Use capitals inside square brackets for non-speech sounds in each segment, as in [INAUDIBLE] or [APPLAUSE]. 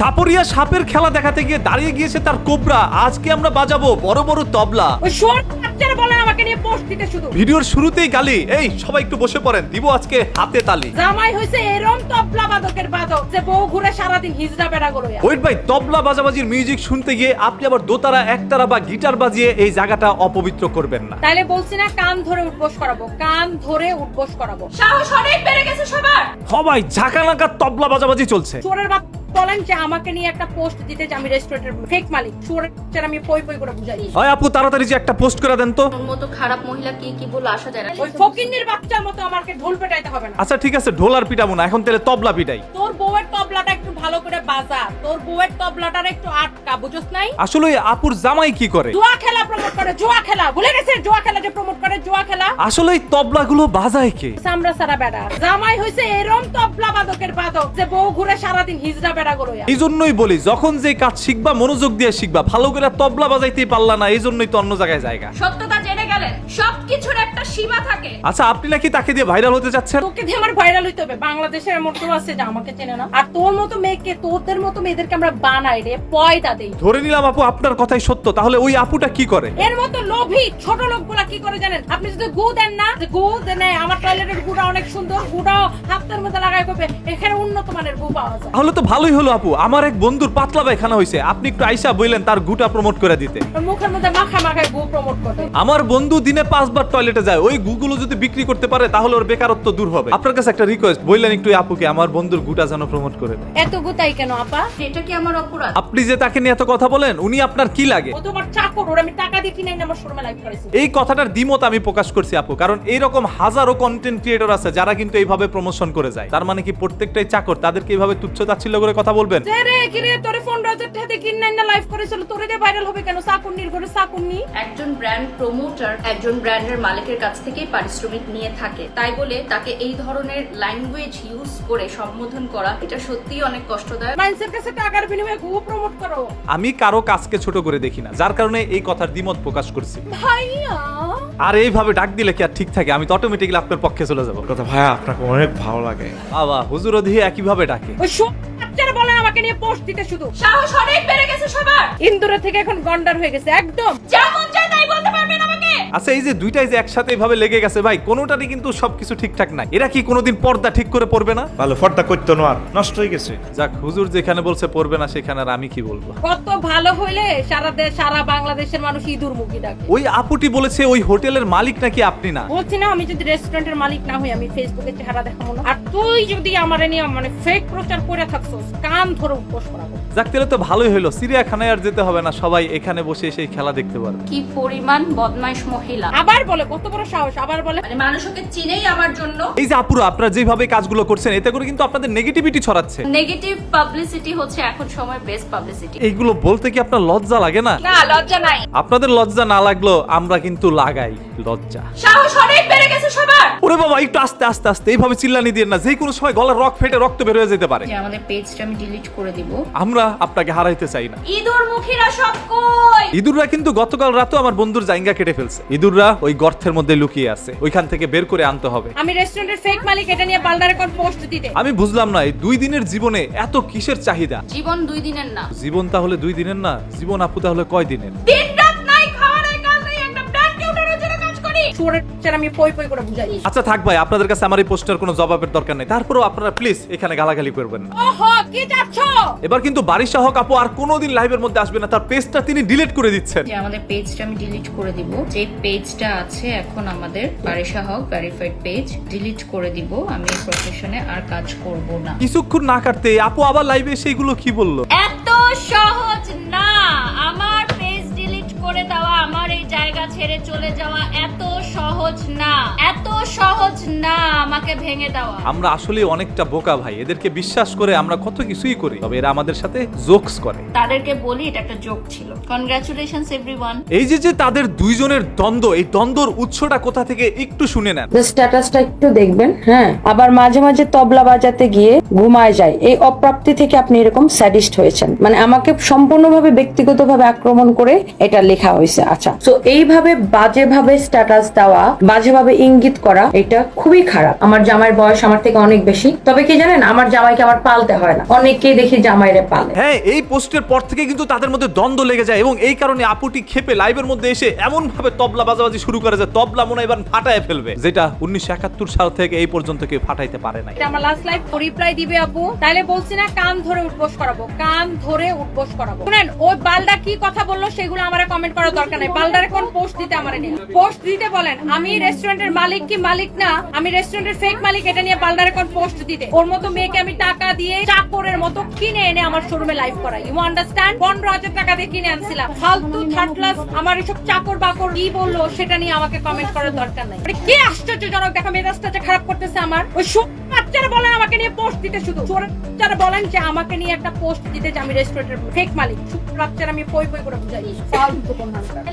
সাপরিয়া সাপের খেলা দেখাতে গিয়ে দাঁড়িয়ে গিয়েছে তার কোবরা। আজকে আমরা বাজাবো বড় বড় তবলা। ওই শোর বাচ্চারা বলে আমাকে নিয়ে পোস্ট দিতে শুধু। ভিডিওর শুরুতেই গালি। এই সবাই একটু বসে পড়েন দিব আজকে হাতে তালি। জামাই হইছে এরম তবলা বাদকের বাদক যে বউ ঘুরে সারাদিন হিজড়া বেড়া গুলো ওয়েট ভাই তবলা বাজাবাজির মিউজিক শুনতে গিয়ে আপনি আবার দোতারা একতারা বা গিটার বাজিয়ে এই জায়গাটা অপবিত্র করবেন না। তাইলে বলছি না কান ধরে উঠবোস করাবো কান ধরে উঠবোস করাবো। সাহস অনেক বেড়ে গেছে সবার। সবাই ঝাঁকানাকা তবলা বাজাবাজি চলছে। চোরের বাপ বলেন যে আমাকে নিয়ে একটা পোস্ট দিতে যে আমি রেস্টুরেন্টের ফেক মালিক। বাচ্চারা আমি পই পই করে বুঝাই হয় আপু তাড়াতাড়ি যে একটা পোস্ট করে দেন তো। মতো খারাপ মহিলা কি কি বলে আসা যায় না? ওই ফকিন্নির বাচ্চার মতো আমাকে ঢোল পেটাইতে হবে না। আচ্ছা ঠিক আছে ঢোলার পিটাবো না। এখন তাহলে তবলা পিটাই। তোর বউয়ের তবলাটা একটু ভালো করে বাজা। তোর বউয়ের তবলাটার একটু আটকা বুঝছ নাই? আসলে ওই আপুর জামাই কি করে? জুয়া খেলা প্রমোট করে জুয়া খেলা। ভুলে গেছে? জুয়া খেলা যে প্রমোট করে জুয়া খেলা? আসলে এই তবলাগুলো বাজায় কে? সামরা সারা বেড়া। জামাই হইছে এরম তবলা বাদকের বাদক যে বউ ঘুরে সারাদিন হিজড়া এই জন্যই বলি যখন যে কাজ শিখবা মনোযোগ দিয়ে শিখবা ভালো করে তবলা বাজাইতেই পারলা না এই জন্যই তো অন্য জায়গায় জায়গা। সত্যতা জেনে গেলেন সবকিছুর একটা সীমা থাকে। আচ্ছা আপনি নাকি তাকে দিয়ে ভাইরাল হতে যাচ্ছেন তোকে দিয়ে আমার ভাইরাল হইতে হবে। বাংলাদেশের এমন কেউ আছে যে আমাকে চেনে না। আর তোর মতো মেয়েকে তোদের মতো মেয়েদেরকে আমরা বানাই রে পয়দা দেই। ধরে নিলাম আপু আপনার কথাই সত্য। তাহলে ওই আপুটা কি করে? এর মতো লোভী ছোট লোকগুলা কি করে জানেন? আপনি যদি গু দেন না যে গু দেন আমার টয়লেটের গুটা অনেক সুন্দর গুটাও হাতের মধ্যে লাগাই করবে এখানে উন্নত মানের গু পাওয়া যায়? তাহলে তো ভালোই হলো আপু। আমার এক বন্ধুর পাতলা পায়খানা হয়েছে আপনি একটু আইসা বললেন তার গুটা প্রমোট করে দিতে। মুখের মধ্যে মাখা মাখায় গু প্রমোট করে। আমার বন্ধু দিনে পাঁচবার টয়লেটে যায়। ওই গুগুলো যদি বিক্রি করতে পারে তাহলে ওর বেকারত্ব দূর হবে। আপনার কাছে একটা রিকোয়েস্ট বললেন একটু আপুকে আমার বন্ধুর গুটা যেন প্রমোট করে দেয়। এত গুতাই কেন আপা? এটা কি আমার অপরাধ? আপনি যে তাকে নিয়ে এত কথা বলেন উনি আপনার কি লাগে? ও তোমার চাকর ওর আমি টাকা দিয়ে কিনে এনে আমার শোরুমে লাইভ করেছি। এই কথাটার দ্বিমত আমি প্রকাশ করছি আপু কারণ এইরকম হাজারো কন্টেন্ট ক্রিয়েটর আছে যারা কিন্তু এইভাবে প্রমোশন করে যায়। তার মানে কি প্রত্যেকটাই চাকর তাদেরকে এইভাবে তুচ্ছ তাচ্ছিল্য করে কথা বলবেন? যে রে কি রে তোরে ফোন রাজার টাকাতে কিনে এনে লাইভ করেছিল তোরে দিয়ে ভাইরাল হবে কেন? চাকুন্নির ঘরে চাকুন্নি একজন ব্র্যান্ড প্রমোটার একজন ব্র্যান্ডের মালিকের কাছ থেকেই পারিশ্রমিক নিয়ে থাকে। তাই বলে তাকে এই ধরনের ল্যাঙ্গুয়েজ ইউজ করে সম্বোধন করা এটা সত্যিই অনেক কষ্টদায়ক। মানুষের কাছে টাকার বিনিময়ে গু প্রমোট করো। আমি কারও কাজকে ছোট করে দেখি না যার কারণে এই কথার দ্বিমত প্রকাশ করছি। ভাইয়া। আর এইভাবে ডাক দিলে কি আর ঠিক থাকে? আমি তো অটোমেটিক্যালি আপনার পক্ষে চলে যাব। কথা ভাইয়া আপনাকে অনেক ভালো লাগে। বাবা হুজুর দিয়ে একইভাবে ডাকে। ওই বাচ্চারা বলে আমাকে নিয়ে পোস্ট দিতে শুধু। সাহস অনেক বেড়ে গেছে সবার। ইন্দুরের থেকে এখন গন্ডার হয়ে গেছে একদম। যেমন চাই তাই বলতে পারবেন আমাকে আচ্ছা এই যে দুইটাই যে একসাথে এইভাবে লেগে গেছে ভাই কোনোটারই কিন্তু সবকিছু ঠিকঠাক নাই। এরা কি কোনোদিন পর্দা ঠিক করে পড়বে না? ভালো পর্দা করতো না আর নষ্ট হয়ে গেছে। যাক হুজুর যেখানে বলছে পড়বে না সেখানে আর আমি কি বলব? কত ভালো হইলে সারা দেশ সারা বাংলাদেশের মানুষ ইঁদুর মুখী ডাকে। ওই আপুটি বলেছে ওই হোটেলের মালিক নাকি আপনি না? বলছি না আমি যদি রেস্টুরেন্টের মালিক না হই আমি ফেসবুকে চেহারা দেখাবো না। আর তুই যদি আমার নিয়ে মানে ফেক প্রচার করে থাকছস কান ধরে উপোস করাবো। যাক তাহলে তো ভালোই হলো সিরিয়াখানায় আর যেতে হবে না সবাই এখানে বসে সেই খেলা দেখতে পারবে। কি পরিমাণ বদমাইশ মহিলা। আবার বলে কত বড় সাহস আবার বলে। মানে মানুষ ওকে চিনেই আমার জন্য। এই যে আপুরা আপনারা যেভাবে কাজগুলো করছেন এতে করে কিন্তু আপনাদের নেগেটিভিটি ছড়াচ্ছে। নেগেটিভ পাবলিসিটি হচ্ছে এখন সময় বেস্ট পাবলিসিটি এইগুলো বলতে কি আপনার লজ্জা লাগে না? না লজ্জা নাই। আপনাদের লজ্জা না লাগল আমরা কিন্তু লাগাই লজ্জা। সাহস অনেক বেড়ে গেছে সবার। ওরে বাবা একটু আস্তে আস্তে আস্তে এইভাবে চিল্লানি দিয়ে না। যে কোনো সময় গলার রক ফেটে রক্ত বের হয়ে যেতে পারে। যে আমাদের পেজটা আমি ডিলিট করে দিব। আমরা আপনাকে হারাইতে চাই না। ইঁদুর মুখীরা সব কই? ইঁদুররা কিন্তু গতকাল রাতও আমার বন্ধুর জাইঙ্গা কেটে ফেলছে। ইঁদুররা ওই গর্তের মধ্যে লুকিয়ে আছে। ওইখান থেকে বের করে আনতে হবে। আমি রেস্টুরেন্টের ফেক মালিক এটা নিয়ে পাল্টা রেকর্ড পোস্ট দিতে? আমি বুঝলাম না এই দুই দিনের জীবনে এত কিসের চাহিদা? জীবন দুই দিনের না। জীবন তাহলে দুই দিনের না? জীবন আপু তাহলে কয় দিনের? দিন কাজ করি চোরের বাচ্চারা আমি পই পই করে বুঝাই আচ্ছা থাক ভাই আপনাদের কাছে আমার এই পোস্টার কোনো জবাবের দরকার নেই। তারপরেও আপনারা প্লিজ এখানে গালাগালি করবেন না। ওহো কি চাচ্ছ? এবার কিন্তু বারিশা হক আপু আর কোনোদিন লাইভের মধ্যে আসবে না। তার পেজটা তিনি ডিলিট করে দিচ্ছেন। যে আমাদের পেজটা আমি ডিলিট করে দিব। যে পেজটা আছে এখন আমাদের Barisha Haque verified page delete করে দিব। আমি এই প্রফেশনে আর কাজ করব না। কিছুক্ষণ না কাটতে আপু আবার লাইভে সেইগুলো কি বলল? এত সহজ না। আমার করে দেওয়া আমার এই জায়গা ছেড়ে চলে যাওয়া এত সহজ না এত সহজ না আমাকে ভেঙে দেওয়া। আমরা আসলে অনেকটা বোকা ভাই এদেরকে বিশ্বাস করে আমরা কত কিছুই করি তবে এরা আমাদের সাথে জোকস করে। তাদেরকে বলি এটা একটা জোক ছিল। কনগ্রাচুলেশনস এভরিওয়ান এই যে যে তাদের দুইজনের দ্বন্দ্ব এই দ্বন্দ্বর উৎসটা কোথা থেকে একটু শুনে নেন। স্ট্যাটাসটা একটু দেখবেন হ্যাঁ? আবার মাঝে মাঝে তবলা বাজাতে গিয়ে ঘুমায় যায়। এই অপ্রাপ্তি থেকে আপনি এরকম স্যাডিস্ট হয়েছেন। মানে আমাকে সম্পূর্ণভাবে ব্যক্তিগতভাবে আক্রমণ করে এটা লেখা দেওয়া হয়েছে। আচ্ছা তো এইভাবে বাজেভাবে স্ট্যাটাস দেওয়া বাজেভাবে ইঙ্গিত করা এটা খুবই খারাপ। আমার জামাইয়ের বয়স আমার থেকে অনেক বেশি। তবে কি জানেন আমার জামাইকে আমার পালতে হয় না। অনেককেই দেখি জামাইরে পালে। হ্যাঁ এই পোস্টের পর থেকে কিন্তু তাদের মধ্যে দ্বন্দ্ব লেগে যায় এবং এই কারণে আপুটি খেপে লাইভের মধ্যে এসে এমন ভাবে তবলা বাজাবাজি শুরু করে যে তবলা মনে হয় এবার ফাটায় ফেলবে যেটা উনিশশো একাত্তর সাল থেকে এই পর্যন্ত কেউ ফাটাইতে পারে নাই। এটা আমার লাস্ট লাইভ রিপ্লাই দিবে আপু। তাহলে বলছি না কান ধরে উঠবোস করাবো কান ধরে উঠবোস করাবো। শুনেন ওই বালদা কি কথা বলল সেগুলো আমার কমেন্ট করার দরকার নাই। বালদারে কোন পোস্ট দিতে আমার নিয়ে পোস্ট দিতে বলেন, আমি রেস্টুরেন্টের মালিক কি মালিক না? আমি রেস্টুরেন্টের ফেক মালিক, এটা নিয়ে বালদারে কোন পোস্ট দিতে। ওর মতো মেয়েকে আমি টাকা দিয়ে চাকরের মতো কিনে এনে আমার শোরুমে লাইভ করাই। ইউ আন্ডারস্ট্যান্ড পনেরো হাজার টাকা দিয়ে কিনে আনছিলাম। ফালতু থার্ড আমার এসব চাকর বাকর কি বলল, সেটা নিয়ে আমাকে কমেন্ট করার দরকার নাই। কি আশ্চর্যজনক? দেখা মেজাজটা যে খারাপ করতেছে আমার। ওই বলেন আমাকে নিয়ে পোস্ট দিতে শুধু বলেন যে আমাকে নিয়ে একটা পোস্ট দিতে যে আমি রেস্টুরেন্টের ফেক মালিক আমি পই পই করে বুঝাই।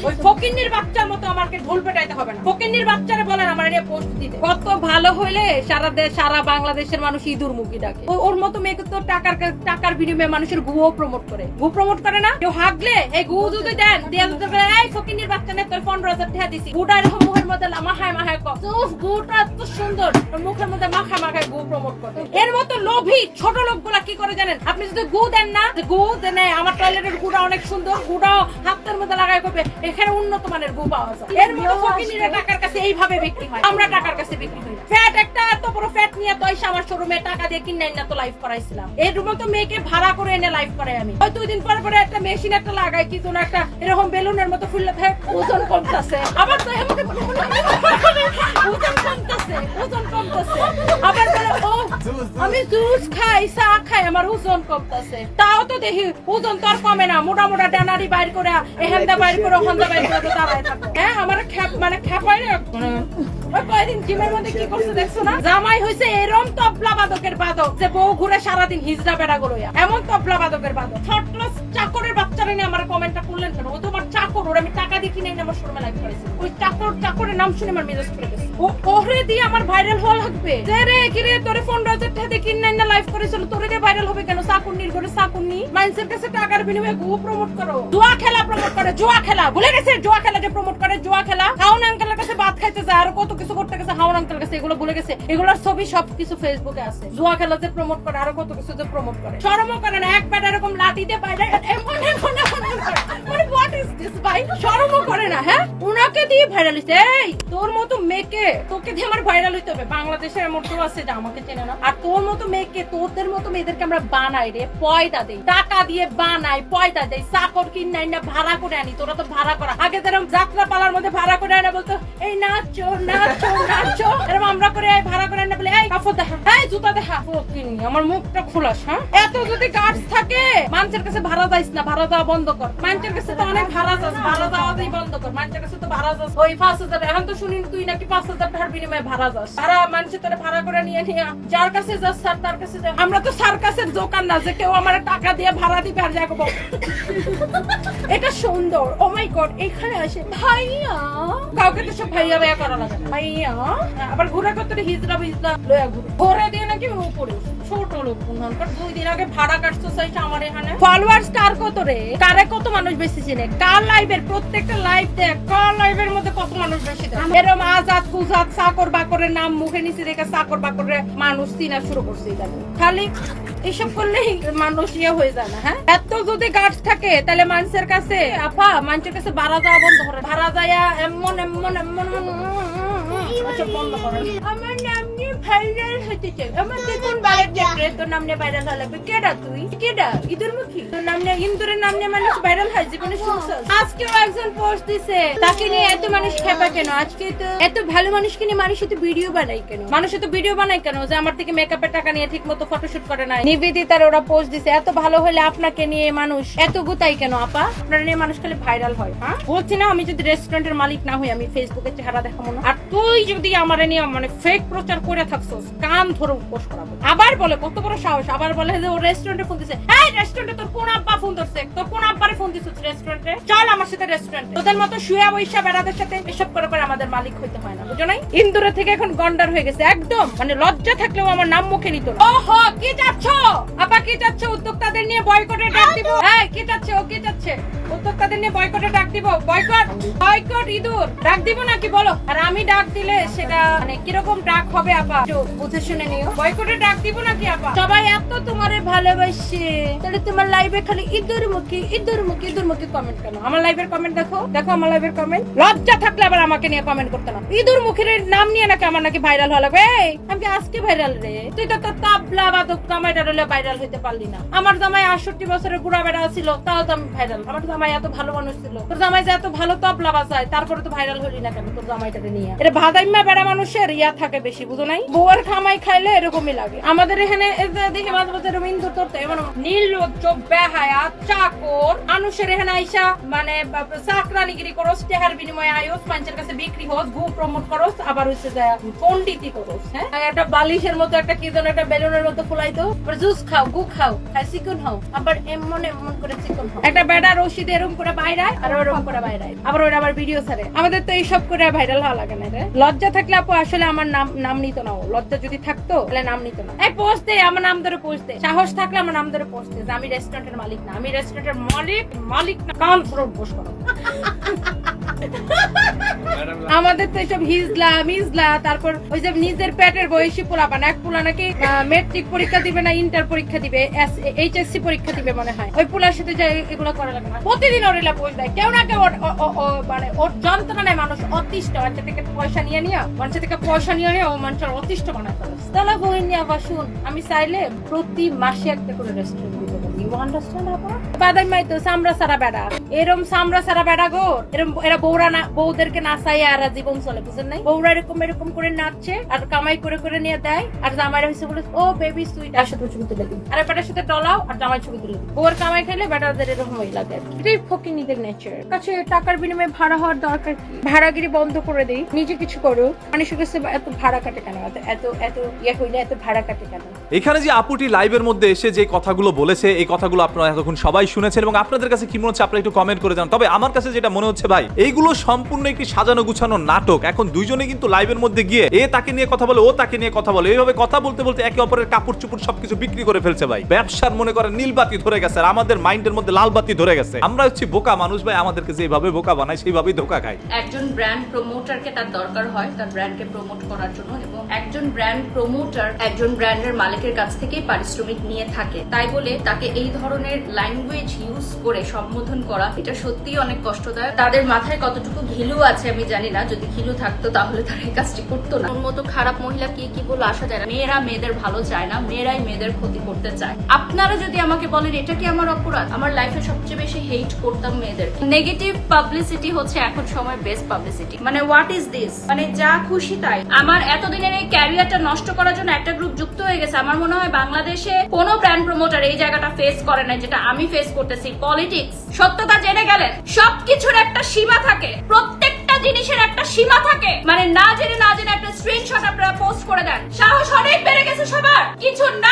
ওই ফকিন্নির বাচ্চার মতো আমাকে ঢোল পেটাইতে হবে না। ফকিন্নির বাচ্চারা বলেন আমার নিয়ে পোস্ট দিতে। কত ভালো হইলে সারা দেশ সারা বাংলাদেশের মানুষ ইঁদুর মুখী ডাকে। ওর মতো মেয়েকে তো টাকার টাকার বিনিময়ে মানুষের গুও প্রমোট করে। গু প্রমোট করে না? কেউ হাগলে এই গু যদি দেন দিয়ে এই ফকিন্নির বাচ্চা নে তোর পনেরো হাজার টাকা দিছি। গুটা এরকম মুখের মধ্যে মাখায় মাখায় কম গুটা এত সুন্দর। মুখের মধ্যে মাখায় মাখায় গু এর মতো লোভী ছোট লোকগুলা কি করে জানেন? আপনি যদি গু দেন না গু দেন আমার টয়লেটের গুটা অনেক সুন্দর গুটাও হাতের মধ্যে লাগায় করবে এখানে উন্নত মানের গু পাওয়া যায়। এর মতো ফকিন্নিরা টাকার কাছে এইভাবে বিক্রি হয়। আমরা টাকার কাছে বিক্রি হই ফ্যাট একটা এত বড় ফ্যাট নিয়ে তো এসে আমার শোরুমে টাকা দিয়ে কিনে না তো লাইভ করাইছিলাম। এর মতো মেয়েকে ভাড়া করে এনে লাইভ করাই আমি। ওই দুই দিন পরে পরে একটা মেশিন একটা লাগাই কি যেন একটা এরকম বেলুনের মতো ফুললে থাকে ওজন কমতেছে। আবার তো এমন ওজন কমতেছে ওজন কমতেছে। আবার আমি জুস খাই, চা খাই, আমার ওজন কমতেছে। তাও তো দেখি ওজন তো আর কমে না, মোটা মোটা ডানারি বাইর করে এখানটা বাইর করে ওখানটা বাইর করে দাঁড়ায় হ্যাঁ আমার খ্যাপ মানে খ্যাপাই ওই মধ্যে কি দেখছ না? জামাই হইছে এরম তবলা বাদকের বাদক যে বউ ঘুরে সারাদিন হিজড়া বেড়া গুলো এমন তবলা বাদকের বাদক। ক্লাস চাকরের বাচ্চারা আমার কমেন্টটা করলেন কেন? ও তোমার চাকর ওর আমি টাকা দিয়ে কিনে আমার শোরুমে লাইভ করেছি ওই চাকর চাকরের নাম শুনে আমার মেজাজ করে গেছে। ও ওরে দিয়ে আমার ভাইরাল হওয়া লাগবে। যে রে কি রে তোরে হাজার টাকা দিয়ে কিনে এনে লাইভ করেছিল তোরে দিয়ে ভাইরাল হবে কেন? চাকুন্নির ঘরে চাকুন্নি মানুষের কাছে টাকার বিনিময়ে গু প্রমোট করো। জুয়া খেলা প্রমোট করে জুয়া খেলা। ভুলে গেছে? জুয়া খেলা যে প্রমোট করে জুয়া খেলা। হাউন আঙ্কেলের কাছে ভাত খাইতে যায় আর কত কিছু করতে গেছে হাউন আঙ্কেলের কাছে এগুলো ভুলে গেছে। এগুলোর ছবি সব কিছু ফেসবুকে আছে। জুয়া খেলা যে প্রমোট করে আরও কত কিছু যে প্রমোট করে। শরমও করে না এক প্যাট এরকম লাঠি দিয়ে এমন এমন এমন এমন করে। মানে শরমও করে না হ্যাঁ? উনাকে দিয়ে ভাইরাল হইছে। এই, তোর মতো মেয়েকে, তোকে দিয়ে আমার ভাইরাল হইতে হবে। এমন কেউ আছে যে আমাকে চেনে না। আর তোর মতো মেয়েকে, তোদের মতো মেয়েদেরকে আমরা বানাই রে, পয়দা দেই। টাকা দিয়ে বানাই, পয়দা দেই। চাকর কিনাই না, ভাড়া করে আনি। তোরা তো ভাড়া করা। আগে যেরকম যাত্রা পালার মধ্যে ভাড়া করে আনে বলতো, এই নাচো নাচো নাচো। এরকম আমরা করে ভাড়া করে আনা বলে, এই, কাপড় দেখা জুতা দেখা। আমার মুখটা খোলাস হ্যাঁ? এত যদি গার্ডস থাকে, মানুষের কাছে ভাড়া যাইস না, ভাড়া দেওয়া বন্ধ কর। মানুষের কাছে তো অনেক ভাড়া দাওয়াতেই মানুষের কাছে তো ভাড়া ওই পাঁচ হাজার, এখন তো নাকি পাঁচ হাজার বিনিময়ে ভাড়া যাস। মানুষের ভাড়া করে নিয়ে নিয়ে, যার কাছে যাস, তার কাছে আমরা তো সার্কাসের দোকান না, যে কেউ আমার টাকা দিয়ে ভাড়া দিবে আর যাব সুন্দর। ও মাই গড এখানে আসে। ভাইয়া, কাউকে তো সব ভাইয়া ভাইয়া করা লাগে ভাইয়া, আবার ঘুরে করতে হিজলা বিজলা লয়া ঘুরে। ঘুরে দিয়ে নাকি উপরে। ছোট লোক দুই দিন আগে ভাড়া কাটছো আমার এখানে। ফলোয়ার্স কার কত রে? কারে কত মানুষ বেশি চিনে? কার লাইভের প্রত্যেকটা লাইভ দেখ, কার লাইভের মধ্যে কত মানুষ বেশি দেখ? এরকম আজাদ, কুজাদ, চাকর বাকরের নাম মুখে নিচে রেখে চাকর বাকরের মানুষ চিনা শুরু করছে। খালি এসব করলেই মানুষ ইয়ে হয়ে যায় না হ্যাঁ? এত যদি গাছ থাকে, তাহলে মানুষের কাছে আপা, মানুষের কাছে ভাড়া যাওয়া বন্ধ করে। ভাড়া যায় এমন এমন এমন। আচ্ছা বন্ধ করে। আমার নাম ভাইরাল হতে চাই। আমার ভাইরাল কেডা তুই? কেডা? ইঁদুর মুখী তোর ইন্দুরের মানুষ ভাইরাল হয়, জীবনে একজন পোস্ট দিছে, তাকে নিয়ে এত মানুষ খেপা কেন? আজকে তো এত ভালো মানুষকে নিয়ে মানুষ তো ভিডিও বানাই কেন? মানুষ তো ভিডিও বানায় কেন যে আমার থেকে মেকআপের টাকা নিয়ে ঠিক মতো ফটোশুট করে নাই? নিবেদিতার ওরা পোস্ট দিছে, এত ভালো হলে আপনাকে নিয়ে মানুষ এত গুতাই কেন, আপা? আপনার নিয়ে মানুষ খালি ভাইরাল হয় হ্যাঁ? বলছি না, আমি যদি রেস্টুরেন্টের মালিক না হই, আমি ফেসবুকে চেহারা দেখাবো না। আর তুই যদি আমার নিয়ে মানে ফেক প্রচার করে থাকছস কান ধরে উপোস করাবো। আবার বলে কত বড় সাহস আবার বলে যে ও রেস্টুরেন্টে ফোন দিছে। এই রেস্টুরেন্টে তোর কোন আব্বা ফোন ধরছে? তোর কোন আব্বারে ফোন দিছিস রেস্টুরেন্টে চল আমার সাথে রেস্টুরেন্টে তোদের মতো শুয়া বৈশা বেড়াদের সাথে এসব করে করে আমাদের মালিক হইতে হয় না বুঝো নাই? ইন্দুরে থেকে এখন গন্ডার হয়ে গেছে একদম। মানে লজ্জা থাকলেও আমার নাম মুখে নিত না। ওহো কি চাচ্ছ? আপা কি চাচ্ছ? উদ্যোক্তাদের নিয়ে বয়কটের ডাক দিব। এই কি চাচ্ছে? ও কি চাচ্ছে? উদ্যোক্তাদের নিয়ে বয়কটে ডাক দিব। বয়কট বয়কট ইঁদুর। ডাক দিব নাকি, বলো। আর আমি ডাক দিলে সেটা মানে কীরকম ডাক হবে আপা? একটু বুঝে শুনে নিও। বয়কটে ডাক দিব নাকি আপা? সবাই এত তোমারে ভালোবাসে। তাহলে তোমার লাইভে খালি ইঁদুর ইঁদুর ইঁদুর কমেন্ট কেন? আমার লাইভের কমেন্ট দেখো। দেখো আমার লাইভের কমেন্ট লজ্জা থাকলে আবার আমাকে নিয়ে কমেন্ট করতে না। ইঁদুর মুখের নাম নিয়ে নাকি আমার নাকি ভাইরাল হওয়া লাগবে? আমি আজকে ভাইরাল রে? তুই তো তোর তাবলা জামাইটা হলে ভাইরাল হইতে পারলি না। আমার জামাই আটষট্টি বছরের বুড়া বেড়া ছিল, তাও তো আমি ভাইরাল আমার জামাই এত ভালো মানুষ ছিল। তোর জামাই এত ভালো তারপরে তো ভাইরাল হলি না কেন তোর জামাইটাকে নিয়ে? এটা ভাদাইম্মা বেড়া মানুষের ইয়া থাকে বেশি, বুঝো নাই? বউয়ের খামাই খাইলে এরকমই লাগে। আমাদের এখানে দেখে মাঝে মাঝে এরকম ইন্দুর তোরতে মানে নির্লজ্জ বেহায়া, চাকর। মানুষের এখানে আইসা মানে করস, টেহার বিনিময়ে আয়োস মানুষের কাছে বিক্রি হোস গু প্রমোট করস, আবার হচ্ছে পন্ডিতি করস হ্যাঁ? একটা বালিশের মতো একটা কি যেন একটা বেলুনের মতো ফুলাই তো জুস খাও, গু খাও খাই চিকন হও, আবার এমন এমন করে চিকন হও। একটা বেড়া রশিদ এরকম করে বাইরায় আর ওরকম করে বাইরায়। আবার ওরা আবার ভিডিও ছাড়ে। আমাদের তো এইসব করে ভাইরাল হওয়া লাগে না রে। লজ্জা থাকলে আপু আসলে আমার নাম নাম নিত না ও। লজ্জা যদি থাকতো তাহলে নাম নিত না। এই পোস্ট দে আমার নাম ধরে পোস্ট দে। সাহস থাকলে আমার নাম ধরে পোস্ট দে। আমি রেস্টুরেন্টের মালিক না আমি রেস্টুরেন্টের মালিক মালিক না কান ধরে বস করো। [LAUGHS] আমাদের তো এসব হিজলা মিজলা তারপর ওই যে নিজের পেটের বয়সী পোলা বানা এক পোলা নাকি মেট্রিক পরীক্ষা দিবে না ইন্টার পরীক্ষা দিবে এইচএসসি পরীক্ষা দিবে মনে হয়। ওই পোলার সাথে এগুলো করা লাগে না। প্রতিদিন ওর পোস্ট দেয়। কেউ না কেউ মানে ওর যন্ত্রণা নেয় মানুষ অতিষ্ঠ। মানুষের থেকে পয়সা নিয়ে নিয়ে মানুষের থেকে পয়সা নিয়ে নিয়ে ও মানুষের অতিষ্ঠ বানায় ফেলে। তাহলে বই নিয়ে আবার শুন, আমি চাইলে প্রতি মাসে একটা করে রেস্টুরেন্ট দিতে পারি ইউ আন্ডারস্ট্যান্ড আপা মাই তো সামরা সারা বেড়া। এরম সামরা সারা বেড়া গো। এরম এরা বৌরা না বউদেরকে নাচাই আর জীবন চলে, বুঝেন নাই? বৌরা এরকম এরকম করে নাচছে আর কামাই করে করে নিয়ে দেয় আর হয়েছে বলে, ও বেবি সুইট আর সাথে ছবি তুলে আর বেটার সাথে টলাও আর জামাই ছবি তুলে কামাই খাইলে বেটাদের এরকম হয়ে লাগে। এটাই নেচার কাছে টাকার বিনিময়ে ভাড়া হওয়ার দরকার কি? ভাড়াগিরি বন্ধ করে দেই। নিজে কিছু করো। মানুষের কাছে এত ভাড়া কাটে কেন? এত এত ইয়ে হইলে এত ভাড়া কাটে কেন? এখানে যে আপুটি লাইভের মধ্যে এসে যে কথাগুলো বলেছে, এই কথাগুলো আপনারা এতক্ষণ সবাই শুনেছেন এবং আপনাদের কাছে কি মনে হচ্ছে আপনারা একটু কমেন্ট করে জানান। তবে আমার কাছে যেটা মনে হচ্ছে ভাই, এইগুলো সম্পূর্ণ একটি সাজানো গুছানো নাটক। এখন দুইজনে কিন্তু লাইভের মধ্যে গিয়ে এ তাকে নিয়ে কথা বলে, ও তাকে নিয়ে কথা বলে। এইভাবে কথা বলতে বলতে একে অপরের কাপড় চুপড় সবকিছু বিক্রি করে ফেলছে ভাই। ব্যবসার মনে করেন নীল বাতি ধরে গেছে আর আমাদের মাইন্ডের মধ্যে লাল বাতি ধরে গেছে। আমরা হচ্ছে বোকা মানুষ ভাই, আমাদেরকে যেভাবে বোকা বানায়, সেইভাবেই ধোকা খায়। একজন ব্র্যান্ড প্রমোটারকে তার দরকার হয়, তার ব্র্যান্ডকে প্রমোট করার জন্য এবং একজন ব্র্যান্ড প্রমোটার একজন ব্র্যান্ডের মালিকের কাছ থেকে পারিশ্রমিক নিয়ে থাকে। তাই বলে তাকে এই ধরনের ল্যাঙ্গুয়েজ ইউজ করে সম্বোধন করা, এটা সত্যিই অনেক কষ্টদায়ক। তাদের মাথায় কতটুকু ঘিলু আছে আমি জানি না, যদি ঘিলু থাকতো তাহলে তারা এই কাজটি করতো না। ওর মতো খারাপ মহিলা কি কি বলে আসা যায় না। মেয়েরা মেয়েদের ভালো চায় না, মেয়েরাই মেয়েদের ক্ষতি করতে চায়। আপনারা যদি আমাকে বলেন, এটা কি আমার অপরাধ? আমার লাইফে সবচেয়ে বেশি হেট করতাম মেয়েদের। নেগেটিভ পাবলিসিটি হচ্ছে এখন সময় বেস্ট পাবলিসিটি মানে হোয়াট ইজ দিস মানে যা খুশি তাই। আমার এতদিনের এই ক্যারিয়ারটা নষ্ট করার জন্য একটা গ্রুপ যুক্ত হয়ে গেছে। আমার মনে হয় বাংলাদেশে কোনো ব্র্যান্ড প্রমোটার এই জায়গাটা ফেস করে না যেটা আমি ফেস করতেছি পলিটিক্স সত্যতা জেনে গেলেন সবকিছুর একটা সীমা থাকে, প্রত্যেকটা জিনিসের একটা সীমা থাকে। মানে না জেনে না জেনে একটা স্ক্রিনশট আপনারা পোস্ট করে দেন। সাহস অনেক বেড়ে গেছে সবার। কিছু না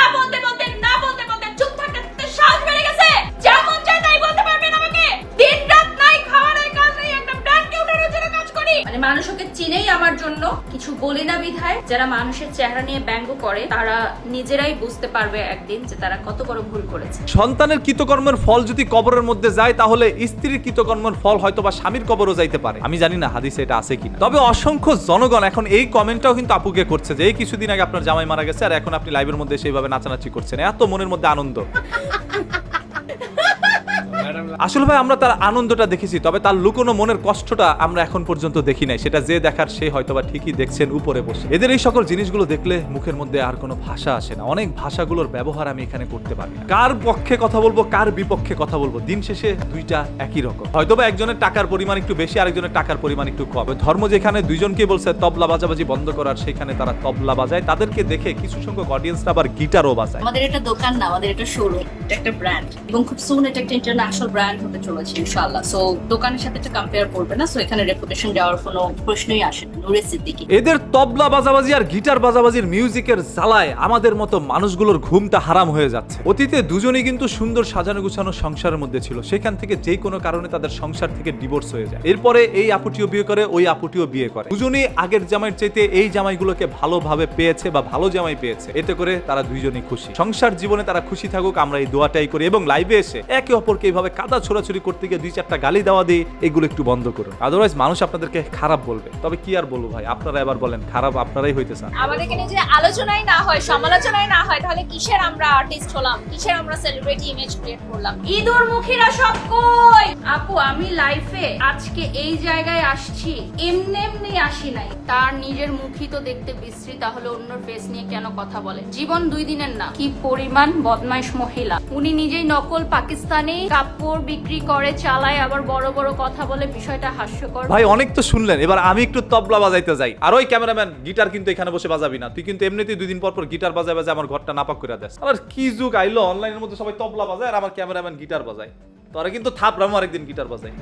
যারা মানুষের চেহারা নিয়ে ব্যঙ্গ করে, তারা নিজেরাই বুঝতে পারবে একদিন যে তারা কত বড় ভুল করেছে। সন্তানের কৃতকর্মের ফল যদি কবরের মধ্যে যায়, তাহলে স্ত্রীর কৃতকর্মের ফল হয়তো বা স্বামীর কবরও যাইতে পারে। আমি জানি না হাদিসে এটা আছে কিনা। তবে অসংখ্য জনগণ এখন এই কমেন্টটাও কিন্তু আপুকে করছে যে, এই কিছুদিন আগে আপনার জামাই মারা গেছে, আর এখন আপনি লাইভের মধ্যে সেইভাবে নাচানাচি করছেন। এত মনের মধ্যে আনন্দ। আসলে ভাই, আমরা তার আনন্দটা দেখেছি, তবে তার লুকোনো মনের কষ্টটা আমরা এখন পর্যন্ত দেখি নাই। সেটা যে দেখার, সে হয়তোবা ঠিকই দেখছেন উপরে বসে। এদের এই সকল জিনিসগুলো দেখলে মুখের মধ্যে আর কোনো ভাষা আসে না। অনেক ভাষাগুলোর ব্যবহার আমি এখানে করতে পারি না। কার পক্ষে কথা বলব, কার বিপক্ষে কথা বলব, দিন শেষে দুইটা একই রকম। হয়তোবা একজনের টাকার পরিমাণ একটু বেশি, আরেকজনের টাকার পরিমাণ একটু কম। ধর্ম যেখানে দুইজনকে বলছে, তবলা বাজাবাজি বন্ধ করার, সেখানে তারা তবলা বাজায়। তাদেরকে দেখে কিছু সংখ্যক অডিয়েন্সরা আবার গিটারও বাজায়। আমাদের এটা দোকান না, আমাদের এটা শোরুম এটা একটা ব্র্যান্ড এবং খুব সুন এটা একটা ইন্টারন্যাশনাল ব্র্যান্ড হতে চলেছে, ইনশাআল্লাহ। সো দোকানের সাথে এটা কম্পেয়ার করবে না? সো এখানে রেপুটেশন যাওয়ার কোনো প্রশ্নই আসে না নুরে সিদ্দিকি এদের তবলা বাজাবাজি আর গিটার বাজাবাজির মিউজিকের জ্বালায় আমাদের মতো মানুষগুলোর ঘুমটা হারাম হয়ে যাচ্ছে। অতীতে দুজনেই কিন্তু সুন্দর সাজানো গুছানো সংসারের মধ্যে ছিল। সেখান থেকে যে কোনো কারণে তাদের সংসার থেকে ডিভোর্স হয়ে যায়। এরপরে এই আপুটিও বিয়ে করে, ওই আপুটিও বিয়ে করে। দুজনেই আগের জামাইয়ের চাইতে এই জামাইগুলোকে ভালোভাবে পেয়েছে বা ভালো জামাই পেয়েছে। এতে করে তারা দুইজনেই খুশি। সংসার জীবনে তারা খুশি থাকুক, আমরা এই দোয়াটাই করি এবং লাইভে এসে একে অপরকে এইভাবে কাদা ছোড়াছুরি করতে গিয়ে দুই চারটা গালি দেওয়া দিয়ে এগুলো একটু বন্ধ করুন। আদারওয়াইজ মানুষ আপনাদেরকে খারাপ বলবে। তবে কি আর বলব ভাই? আপনারা এবার বলেন খারাপ আপনারাই হইতে চান আমাদের এখানে যে আলোচনায় না হয় সমালোচনায় না হয় তাহলে কিসের আমরা আর্টিস্ট হলাম? কিসের আমরা সেলিব্রিটি ইমেজ ক্রিয়েট করলাম? ইঁদুর মুখীরা সব কই? আপু আমি লাইফে আজকে এই জায়গায় আসছি এমনি এমনি আসি নাই। তার নিজের মুখই তো দেখতে বিশ্রী তাহলে অন্যর ফেস নিয়ে কেন কথা বলে? জীবন দুই দিনের না। কি পরিমাণ বদমাইশ মহিলা। উনি নিজেই নকল পাকিস্তানি কাপড় বিক্রি করে, চালায়, আবার বড় বড় কথা বলে বিষয়টা হাস্যকর। ভাই, অনেক তো শুনলেন। এবার আমি একটু তবলা বাজাইতে যাই। আর ওই ক্যামেরাম্যান, গিটার কিন্তু এখানে বসে বাজাবি না। তুই কিন্তু এমনিতেই দুই দিন পর পর গিটার বাজায় বাজায় আমার ঘরটা নাপাক করে দেয় আর কি যুগ আইলো অনলাইনের মধ্যে সবাই তবলা বাজায় আর আমার ক্যামেরাম্যান গিটার বাজায়। তোরা কিন্তু থাপ রামো আরেকদিন গিটার বাজাই